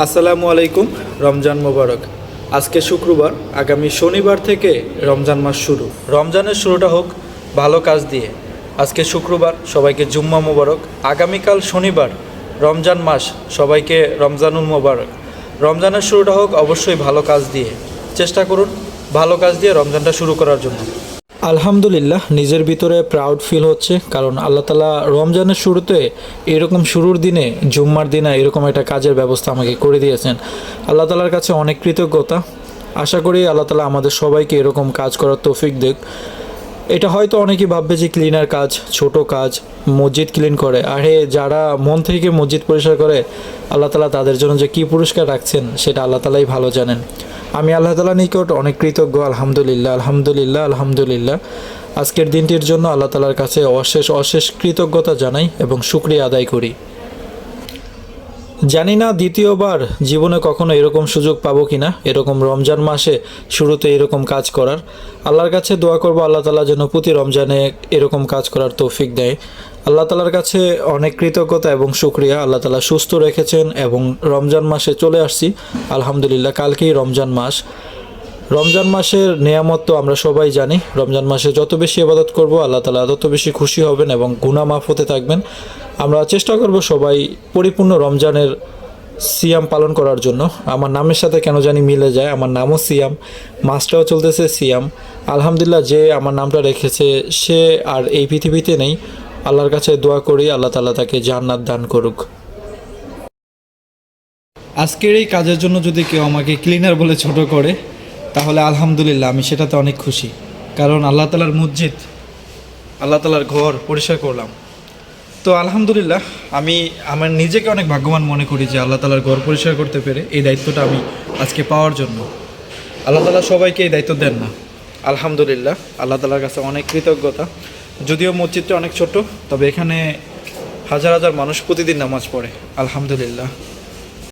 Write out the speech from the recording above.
আসসালামু আলাইকুম, রমজান মোবারক। আজকে শুক্রবার, আগামী শনিবার থেকে রমজান মাস শুরু। রমজানের শুরুটা হোক ভালো কাজ দিয়ে। আজকে শুক্রবার, সবাইকে জুম্মা মোবারক। আগামীকাল শনিবার, রমজান মাস, সবাইকে রমজানুল মোবারক। রমজানের শুরুটা হোক অবশ্যই ভালো কাজ দিয়ে। চেষ্টা করুন ভালো কাজ দিয়ে রমজানটা শুরু করার জন্য। আলহামদুলিল্লাহ, নিজের ভিতরে প্রাউড ফিল হচ্ছে, কারণ আল্লাহ তালা রমজানের শুরুতে এরকম শুরুর দিনে, জুম্মার দিনে এরকম একটা কাজের ব্যবস্থা আমাকে করে দিয়েছেন। আল্লাহ তালার কাছে অনেক কৃতজ্ঞতা। আশা করি আল্লাহ তালা আমাদের সবাইকে এরকম কাজ করার তৌফিক দেখ এটা হয়তো অনেকে ভাববে যে ক্লিনার কাজ, ছোট কাজ, মসজিদ ক্লিন করে। আরে যারা মন থেকে মসজিদ পরিষ্কার করে, আল্লাহ তালা তাদের জন্য যে কী পুরস্কার রাখছেন, সেটা আল্লাহ তালাই ভালো জানেন। আমি আল্লাহ তালা নিকট অনেক কৃতজ্ঞ, আলহামদুলিল্লাহ আলহামদুলিল্লাহ আলহামদুলিল্লাহ। আজকের দিনটির জন্য আল্লাহ তালার কাছে অশেষ অশেষ কৃতজ্ঞতা জানাই এবং শুক্রিয়া আদায় করি। জানি না দ্বিতীয়বার জীবনে কখনো এরকম সুযোগ পাবো কি না এরকম রমজান মাসে শুরুতে এরকম কাজ করার। আল্লাহর কাছে দোয়া করব, আল্লাহ তালা যেন প্রতি রমজানে এরকম কাজ করার তৌফিক দেয়। আল্লাহ তালার কাছে অনেক কৃতজ্ঞতা এবং সুক্রিয়া আল্লাহ তালা সুস্থ রেখেছেন এবং রমজান মাসে চলে আসছি। আলহামদুলিল্লাহ, কালকেই রমজান মাস। রমজান মাসের নিয়ামত তো আমরা সবাই জানি। রমজান মাসে যত বেশি ইবাদত করব, আল্লাহ তালা তত বেশি খুশি হবেন এবং গুনাহ মাফ হতে থাকবেন। আমরা চেষ্টা করব সবাই পরিপূর্ণ রমজানের সিয়াম পালন করার জন্য। আমার নামের সাথে কেন জানি মিলে যায়, আমার নামও সিয়াম, মাসটাও চলতেছে সিয়াম। আলহামদুলিল্লাহ যে আমার নামটা রেখেছে, সে আর এই পৃথিবীতে নেই। আল্লাহর কাছে দোয়া করি, আল্লাহ তালা তাকে জান্নাত দান করুক। আজকের এই কাজের জন্য যদি কেউ আমাকে ক্লিনার বলে ছোট করে তাহলে আলহামদুলিল্লাহ, আমি সেটাতে অনেক খুশি। কারণ আল্লাহ তালার মসজিদ, আল্লাহ তালার ঘর পরিষ্কার করলাম। তো আলহামদুলিল্লাহ, আমি, আমার নিজেকে অনেক ভাগ্যবান মনে করি যে আল্লাহ তালার ঘর পরিষ্কার করতে পেরে এই দায়িত্বটা আমি আজকে পাওয়ার জন্য। আল্লাহ তালা সবাইকে এই দায়িত্ব দেন না। আলহামদুলিল্লাহ, আল্লাহ তালার কাছে অনেক কৃতজ্ঞতা। যদিও মসজিদটা অনেক ছোট, তবে এখানে হাজার হাজার মানুষ প্রতিদিন নামাজ পড়ে। আলহামদুলিল্লাহ।